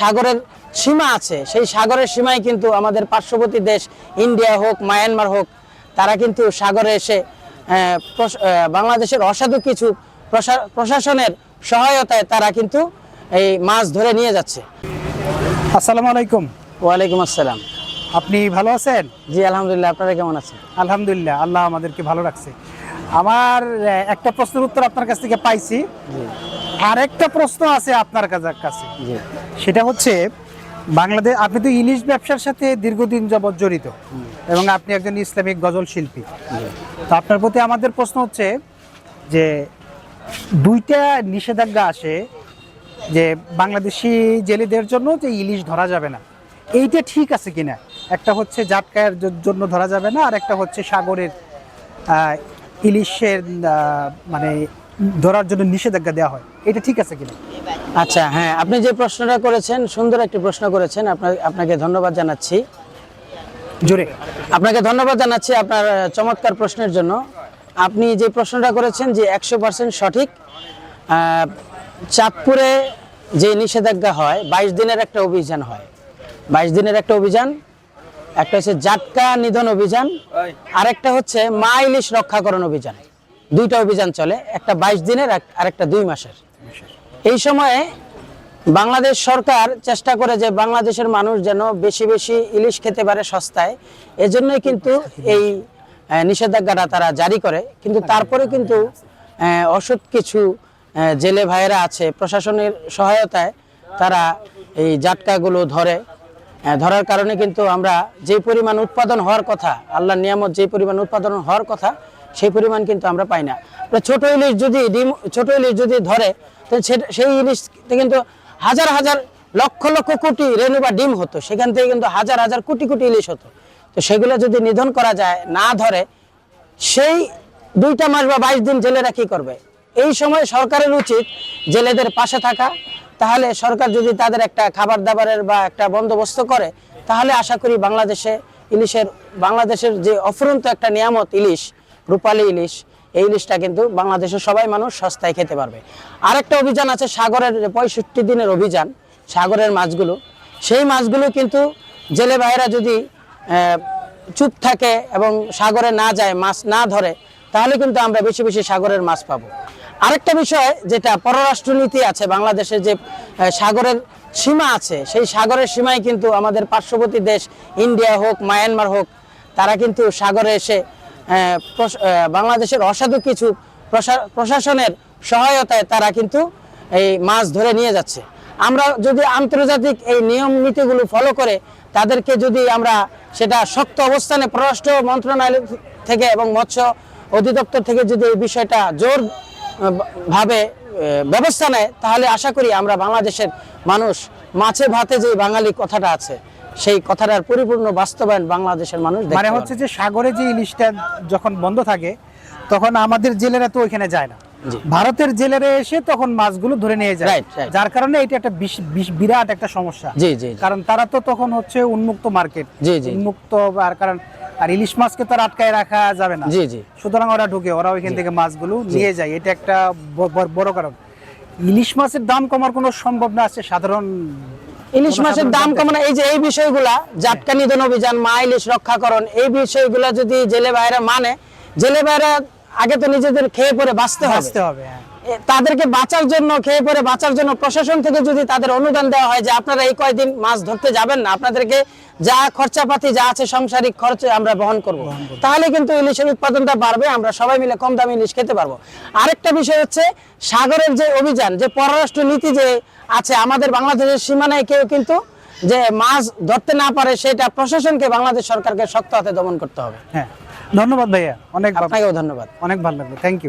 সাগরের সীমা আছে। সেই সাগরের সীমায় কিন্তু আমাদের পার্শ্ববর্তী দেশ ইন্ডিয়া হোক মায়ানমার হোক তারা কিন্তু সাগরে এসে বাংলাদেশের অসাধু কিছু প্রশাসনের সহায়তায় তারা কিন্তু এই মাছ ধরে নিয়ে যাচ্ছে। আসসালামু আলাইকুম। ওয়ালাইকুম আসসালাম। আপনি ভালো আছেন? জি আলহামদুলিল্লাহ। আপনারা কেমন আছেন? আলহামদুলিল্লাহ আল্লাহ আমাদেরকে ভালো রাখছে। আমার একটা প্রশ্নের উত্তর আপনার কাছ থেকে পাইছি। আর একটা প্রশ্ন আছে আপনার কাছে- সেটা হচ্ছে বাংলাদেশ, আপনি তো ইলিশ ব্যবসার সাথে দীর্ঘদিন যাবৎ জড়িত এবং আপনি একজন ইসলামিক গজল শিল্পী। তো আপনার প্রতি আমাদের প্রশ্ন হচ্ছে যে দুইটা নিষেধাজ্ঞা আসে যে বাংলাদেশি জেলেদের জন্য যে ইলিশ ধরা যাবে না। এইটা ঠিক আছে কিনা? একটা হচ্ছে জাটকায়ের জন্য ধরা যাবে না, আর একটা হচ্ছে সাগরের ইলিশের মানে ধরার জন্য নিষেধাজ্ঞা দেওয়া হয়। এটা ঠিক আছে কিনা? আচ্ছা হ্যাঁ আপনি যে প্রশ্নটা করেছেন সুন্দর একটি প্রশ্ন করেছেন আপনার আপনাকে ধন্যবাদ জানাচ্ছি। জোরে। আপনাকে ধন্যবাদ জানাচ্ছি আপনার চমৎকার প্রশ্নের জন্য। আপনি যে প্রশ্নটা করেছেন যে একশো পার্সেন্ট সঠিক চাঁদপুরে যে নিষেধাজ্ঞা হয় বাইশ দিনের একটা অভিযান হয়। বাইশ দিনের একটা অভিযান একটা হচ্ছে জাটকা নিধন অভিযান আরেকটা হচ্ছে মা ইলিশ রক্ষাকরণ অভিযান। দুইটা অভিযান চলে, একটা বাইশ দিনের এক- আরেকটা দুই মাসের। এই সময়ে বাংলাদেশ সরকার চেষ্টা করে যে বাংলাদেশের মানুষ যেন বেশি বেশি ইলিশ খেতে পারে সস্তায়, এজন্যই কিন্তু এই নিষেধাজ্ঞাটা তারা জারি করে। কিন্তু তারপরে কিন্তু অসৎ কিছু জেলে ভাইয়েরা আছে, প্রশাসনের সহায়তায় তারা এই জাটকাগুলো ধরে। ধরার কারণে কিন্তু আমরা যে পরিমাণ উৎপাদন হওয়ার কথা আল্লাহ নিয়ামত যে পরিমাণ উৎপাদন হওয়ার কথা সেই পরিমাণ কিন্তু আমরা পাই না। ছোট ইলিশ যদি ডিম, ছোট ইলিশ যদি ধরে সেই ইলিশ কিন্তু হাজার হাজার, লক্ষ লক্ষ কোটি রেণু বা ডিম হতো। সেখান থেকে কিন্তু হাজার হাজার কোটি কোটি ইলিশ হতো। তো সেগুলো যদি নিধন করা যায়, না ধরে, সেই দুইটা মাস বা বাইশ দিন জেলেরা কি করবে? এই সময় সরকারের উচিত জেলেদের পাশে থাকা। তাহলে সরকার যদি তাদের একটা খাবার দাবারের বা একটা বন্দোবস্ত করে, তাহলে আশা করি বাংলাদেশে ইলিশের, বাংলাদেশের যে অফুরন্ত একটা নিয়ামত ইলিশ রূপালী ইলিশ, এই ইলিশটা কিন্তু বাংলাদেশের সবাই মানুষ সস্তায় খেতে পারবে। আরেকটা অভিযান আছে সাগরের পঁয়ষট্টি দিনের অভিযান, সাগরের মাছগুলো। সেই মাছগুলো কিন্তু জেলে ভাইয়েরা যদি চুপ থাকে এবং সাগরে না যায়, মাছ না ধরে, তাহলে কিন্তু আমরা বেশি বেশি সাগরের মাছ পাবো। আরেকটা বিষয় যেটা পররাষ্ট্রনীতি আছে বাংলাদেশের যে সাগরের সীমা আছে, সেই সাগরের সীমায় কিন্তু আমাদের পার্শ্ববর্তী দেশ, ইন্ডিয়া হোক, মায়ানমার হোক, তারা কিন্তু সাগরে এসে বাংলাদেশের অসাধু কিছু প্রশা- প্রশাসনের সহায়তায় তারা কিন্তু এই মাছ ধরে নিয়ে যাচ্ছে। আমরা যদি আন্তর্জাতিক এই নিয়ম নীতিগুলো ফলো করে, তাদেরকে যদি আমরা সেটা শক্ত অবস্থানে পররাষ্ট্র মন্ত্রণালয় থেকে এবং মৎস্য অধিদপ্তর থেকে যদি এই বিষয়টা জোর ভাবে ব্যবস্থা নেয়, তাহলে আশা করি আমরা বাংলাদেশের মানুষ মাছে ভাতে যে বাঙালি কথাটা আছে সেই কথাটার পরিপূর্ণ বাস্তবায়ন বাংলাদেশের মানুষ মানে হচ্ছে যে সাগরে যে ইলিশটা যখন বন্ধ থাকে তখন আমাদের জেলেরা তো ওইখানে যায় না। ভারতের জেলেরা এসে তখন মাছগুলো ধরে নিয়ে যায়. যার কারণে এটা একটা বিরাট একটা সমস্যা। কারণ তারা তো তখন হচ্ছে উন্মুক্ত মার্কেট। উন্মুক্ত আর কারণ আর ইলিশ মাছকে তো আটকায় রাখা যাবে না। জি জি। সুতরাং ওরা ঢুকে ওরা ওইখান থেকে মাছগুলো নিয়ে যায়। এটা একটা বড় কারণ। ইলিশ মাছের দাম কমার কোনো সম্ভব না আছে সাধারণ ইলিশ মাছের দাম কমানো? এই যে এই বিষয়গুলা জাটকা নিধন অভিযান মা ইলিশ রক্ষাকরণ এই বিষয়গুলা যদি জেলে ভাইরা মানে জেলে ভাইরা আগে তো নিজেদের খেয়ে পরে বাঁচতে হবে। হ্যাঁ। তাদেরকে বাঁচার জন্য খেয়ে পরে বাঁচার জন্য প্রশাসন থেকে যদি তাদের অনুদান দেওয়া হয় যে আপনারা এই কয়দিন মাছ ধরতে যাবেন না আপনাদেরকে যা খরচাপাতি যা আছে সাংসারিক খরচ আমরা বহন করব। তাহলে কিন্তু ইলিশের উৎপাদনটা বাড়বে আমরা সবাই মিলে কম দামে ইলিশ খেতে পারব। আরেকটা বিষয় হচ্ছে সাগরের যে অভিযান যে পররাষ্ট্র নীতি যে আছে আমাদের বাংলাদেশের সীমানায় কেউ কিন্তু যে মাছ ধরতে না পারে সেটা প্রশাসনকে বাংলাদেশ সরকারকে শক্ত হাতে দমন করতে হবে। হ্যাঁ ধন্যবাদ ভাইয়া। অনেক আপনাকেও ধন্যবাদ। অনেক ভালো লাগল। Thank you